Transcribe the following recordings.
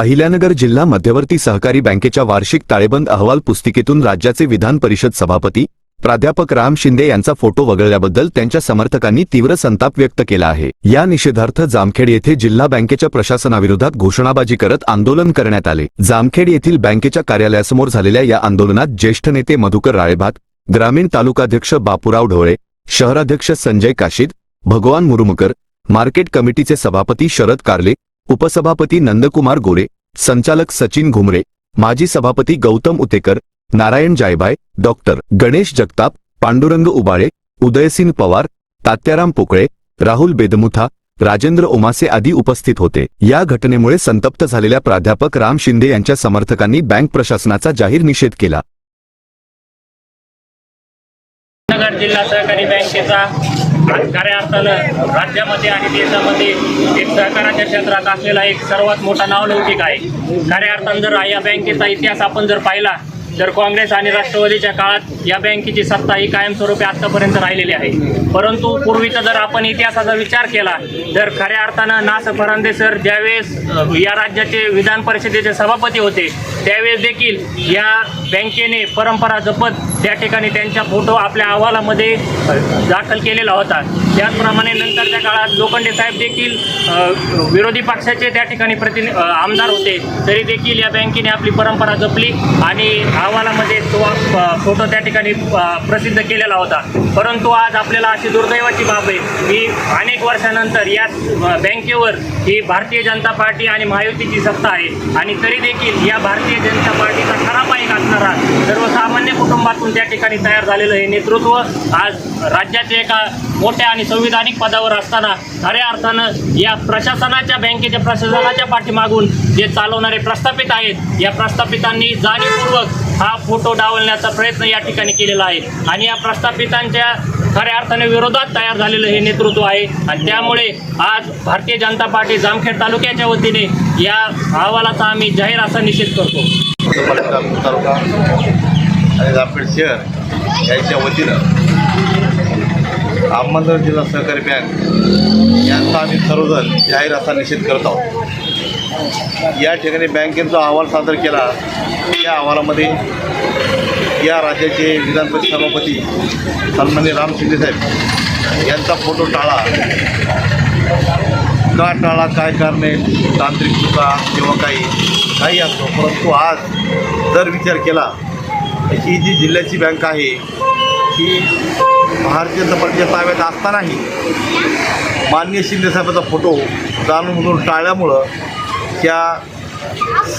अहिल्यानगर जिल्हा मध्यवर्ती सहकारी बँकेच्या वार्षिक ताळेबंद अहवाल पुस्तिकेतून राज्याचे विधान परिषद सभापती प्राध्यापक राम शिंदे यांचा फोटो वगळल्याबद्दल त्यांच्या समर्थकांनी तीव्र संताप व्यक्त केला आहे. या निषेधार्थ जामखेड येथे जिल्हा बँकेच्या प्रशासनाविरोधात घोषणाबाजी करत आंदोलन करण्यात आले. जामखेड येथील बँकेच्या कार्यालयासमोर झालेल्या या आंदोलनात ज्येष्ठ नेते मधुकर राळेभात ग्रामीण तालुकाध्यक्ष बापूराव ढोळे शहराध्यक्ष संजय काशीद भगवान मुरुमकर मार्केट कमिटीचे सभापती शरद कार्ले उपसभापती नंदकुमार गोरे संचालक सचिन घुमरे माजी सभापती गौतम उतेकर नारायण जायभाय डॉक्टर गणेश जगताप पांडुरंग उबाळे उदयसिंह पवार तात्याराम पोकळे राहुल बेदमुथा राजेंद्र ओमासे आदी उपस्थित होते. या घटनेमुळे संतप्त झालेल्या प्राध्यापक राम शिंदे यांच्या समर्थकांनी बँक प्रशासनाचा जाहीर निषेध केला. नगर जिल्हा सहकारी बँकेचा खऱ्या अर्थानं राज्यामध्ये आणि देशामध्ये एक सहकाराच्या क्षेत्रात असलेला एक सर्वात मोठा नावलौकिक आहे. खऱ्या अर्थानं जर या बँकेचा इतिहास आपण जर पाहिला तर काँग्रेस आणि राष्ट्रवादीच्या काळात या बँकेची सत्ता ही कायमस्वरूपी आत्तापर्यंत राहिलेली आहे. परंतु पूर्वीचा जर आपण इतिहासाचा विचार केला तर खऱ्या अर्थानं नास फरांदे सर ज्यावेळेस या राज्याचे विधान परिषदेचे सभापती होते त्यावेळेस देखील या बँकेने परंपरा जपत त्या ठिकाणी त्यांचा फोटो आपल्या अहवालामध्ये दाखल केलेला होता. त्याचप्रमाणे नंतरच्या काळात लोखंडे साहेब देखील विरोधी पक्षाचे त्या ठिकाणी प्रति आमदार होते. तरी देखील या बँकेने आपली परंपरा जपली आणि अहवालामध्ये तो फोटो त्या ठिकाणी प्रसिद्ध केलेला होता. परंतु आज आपल्याला अशी दुर्दैवाची बाब आहे की अनेक वर्षानंतर या बँकेवर ही भारतीय जनता पार्टी आणि महायुतीची सत्ता आहे. आणि तरी देखील या भारतीय जनता पार्टीचा खरा पाय असणारा सर्वसामान्य कुटुंबातून त्या ठिकाणी तयार झालेलं हे नेतृत्व आज राज्याचे एका मोठ्या आणि संविधानिक पदावर असताना खऱ्या अर्थानं या प्रशासनाच्या बँकेच्या प्रशासनाच्या पाठीमागून जे चालवणारे प्रस्थापित आहेत या प्रस्थापितांनी जाणीवपूर्वक हा फोटो डावलण्याचा प्रयत्न या ठिकाणी केलेला आहे. आणि या प्रस्थापितांच्या खऱ्या अर्थाने विरोधात तयार झालेलं हे नेतृत्व आहे. आणि त्यामुळे आज भारतीय जनता पार्टी जामखेड तालुक्याच्या वतीने या अहवालाचा आम्ही जाहीर असा निषेध करतो. तालुका तालुका आणि जामखेड शहर यांच्या वतीनं अहमदनगर जिल्हा सहकारी बँक यांचा आम्ही सर्वजण जाहीर असा निषेध करत आहोत. या ठिकाणी बँकेचा अहवाल सादर केला या अहवालामध्ये या राज्याचे विधान परिषद सभापती सन्मान्य राम शिंदे साहेब यांचा फोटो टाळा. का टाळा काय कारणे तांत्रिक चुका किंवा काही काही असतो परंतु आज जर विचार केला ही जी जिल्ह्याची बँक आहे ही भारतीय जनता पार्टीच्या ताब्यात असतानाही माननीय शिंदेसाहेबांचा फोटो जाणून टाळल्यामुळं त्या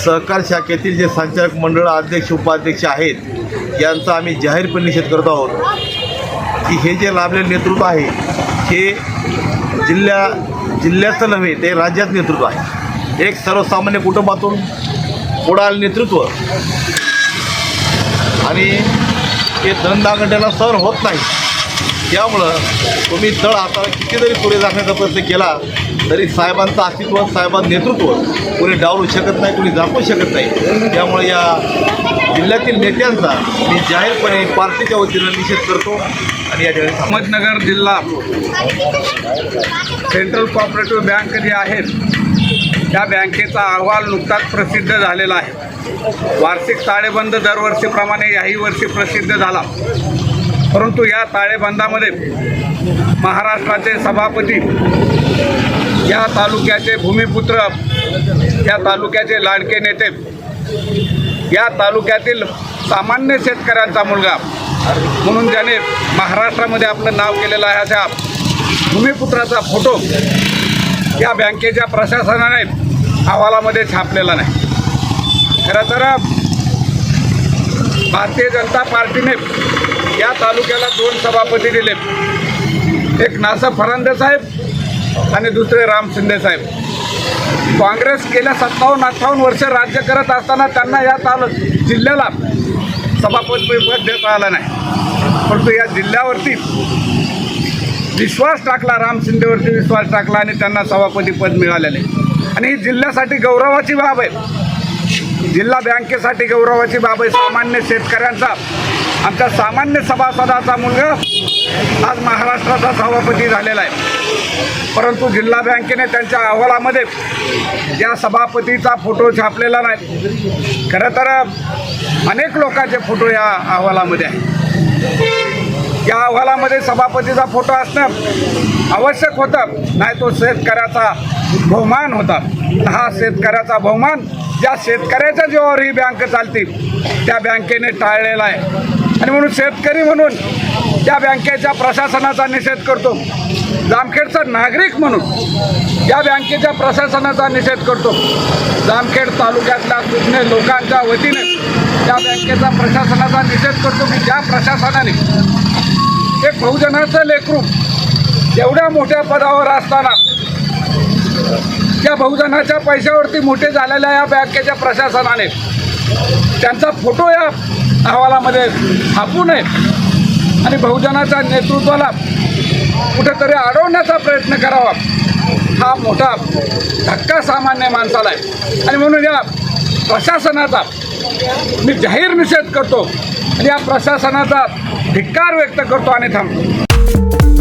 सहकार शाखेतील जे संचालक मंडळ अध्यक्ष उपाध्यक्ष आहेत यांचा आम्ही जाहीरपणे निषेध करत आहोत की हे जे लाभलेलं नेतृत्व आहे हे जिल्ह्या जिल्ह्याचं नव्हे ते राज्यात नेतृत्व आहे. एक सर्वसामान्य कुटुंबातून पुढाल नेतृत्व आणि ते धनदागंड्याला सहन होत नाही. त्यामुळं तुम्ही तळ हाताला किती जरी पुढे जाण्याचा प्रयत्न केला तरी साहेबांचं अस्तित्व साहेबांचं नेतृत्व कोणी डावलू शकत नाही कोणी दाखवू शकत नाही. त्यामुळे या जिल्ह्यातील नेत्यांचा मी जाहीरपणे पार्टीच्या वतीनं निषेध करतो आणि या ठिकाणी अहमदनगर जिल्हा सेंट्रल कॉपरेटिव्ह बँक जे आहेत त्या बँकेचा अहवाल नुकताच प्रसिद्ध झालेला आहे. वार्षिक ताळेबंद दरवर्षीप्रमाणे याही वर्षी प्रसिद्ध झाला. परंतु या ताळेबंदामध्ये महाराष्ट्राचे सभापती या तालुक्याचे भूमिपुत्र या तालुक्याचे लाडके नेते या तालुक्यातील सामान्य शेतकऱ्यांचा मुलगा म्हणून ज्याने महाराष्ट्रामध्ये आपलं नाव केलेलं आहे अशा भूमिपुत्राचा फोटो या बँकेच्या प्रशासनाने अहवालामध्ये छापलेला नाही. खरं तर भारतीय जनता पार्टीने या तालुक्याला दोन सभापती दिले एक नासा फरांदे साहेब आणि दुसरे राम शिंदे साहेब. काँग्रेस गेल्या सत्तावन्न अठ्ठावन्न वर्ष राज्य करत असताना त्यांना या तालु जिल्ह्याला सभापती पद देता आलं नाही. परंतु या जिल्ह्यावरती विश्वास टाकला राम शिंदेवरती विश्वास टाकला आणि त्यांना सभापती पद मिळालेले आणि ही जिल्ह्यासाठी गौरवाची बाब आहे. जिल्हा बँकेसाठी गौरवाची बाब आहे सामान्य शेतकऱ्यांचा. आमच्या सामान्य सभासदाचा मुलगा आज महाराष्ट्राचा सभापती झालेला आहे. परंतु जिल्हा बँकेने त्यांच्या अहवालामध्ये या सभापतीचा फोटो छापलेला नाही. खरं तर अनेक लोकांचे फोटो या अहवालामध्ये आहे या अहवालामध्ये सभापतीचा फोटो असणं आवश्यक होतं नाही तो शेतकऱ्याचा बहुमान होता. हा शेतकऱ्याचा बहुमान ज्या शेतकऱ्याच्या जीवावर ही बँक चालते त्या बँकेने टाळलेला आहे. आणि म्हणून शेतकरी म्हणून त्या बँकेच्या प्रशासनाचा निषेध करतो. जामखेडचा नागरिक म्हणून या बँकेच्या प्रशासनाचा निषेध करतो. जामखेड तालुक्यातल्या दुग्ने लोकांच्या वतीने त्या बँकेचा प्रशासनाचा निषेध करतो. की ज्या प्रशासनाने एक बहुजनाचं लेकरू एवढ्या मोठ्या पदावर असताना त्या बहुजनाच्या पैशावरती मोठे झालेल्या या बँकेच्या प्रशासनाने. त्यांचा फोटो या अहवालामध्ये छापू नये. आणि बहुजनाच्या नेतृत्वाला कुठेतरी अडवण्याचा प्रयत्न करावा. हा मोठा धक्का सामान्य माणसाला आहे. आणि म्हणून या प्रशासनाचा मी जाहीर निषेध करतो. आणि या प्रशासनाचा धिक्कार व्यक्त करतो आणि थांबतो.